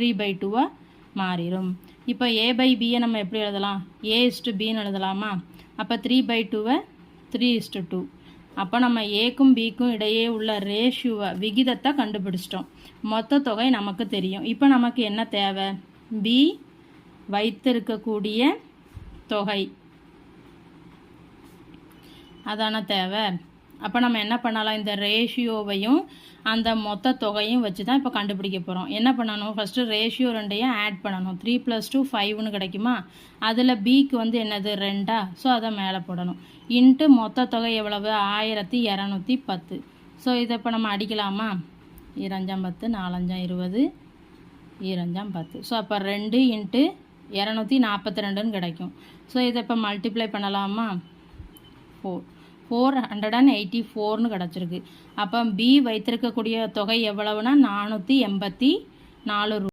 Three by டூவாக மாறிடும் இப்போ ஏ பை பியை நம்ம எப்படி எழுதலாம்? ஏ இஸ்டு பின்னு எழுதலாமா? அப்போ த்ரீ பை டூவை த்ரீ இஸ்டு டூ அப்போ நம்ம ஏக்கும் பிக்கும் இடையே உள்ள ரேஷியோவை விகிதத்தை கண்டுபிடிச்சிட்டோம். மொத்த தொகை நமக்கு தெரியும். இப்போ நமக்கு என்ன தேவை? பி வைத்திருக்கக்கூடிய தொகை. அதான தேவை? அப்போ நம்ம என்ன பண்ணலாம்? இந்த ரேஷியோவையும் அந்த மொத்த தொகையும் வச்சு தான் இப்போ கண்டுபிடிக்க போகிறோம் என்ன பண்ணணும்? ஃபஸ்ட்டு ரேஷியோ ரெண்டையும் ஆட் பண்ணணும். த்ரீ ப்ளஸ் டூ ஃபைவ்னு கிடைக்குமா? அதில் பிக்கு வந்து என்னது? ரெண்டா? ஸோ அதை மேலே போடணும். இன்ட்டு மொத்த தொகை எவ்வளவு? ஆயிரத்தி இரநூத்தி பத்து. ஸோ இதை இப்போ நம்ம அடிக்கலாமா? இரஞ்சாம் பத்து நாலஞ்சாம் இருபது ஈரஞ்சாம் பத்து. ஸோ அப்போ ரெண்டு இன்ட்டு இரநூத்தி நாற்பத்தி ரெண்டுன்னு கிடைக்கும். ஸோ இதை இப்போ மல்டிப்ளை பண்ணலாமா? Four four hundred and eighty ஃபோர்னு கிடச்சிருக்கு. அப்போ பி வைத்திருக்கக்கூடிய தொகை எவ்வளவுனா நானூற்றி எண்பத்தி நாலு ரூ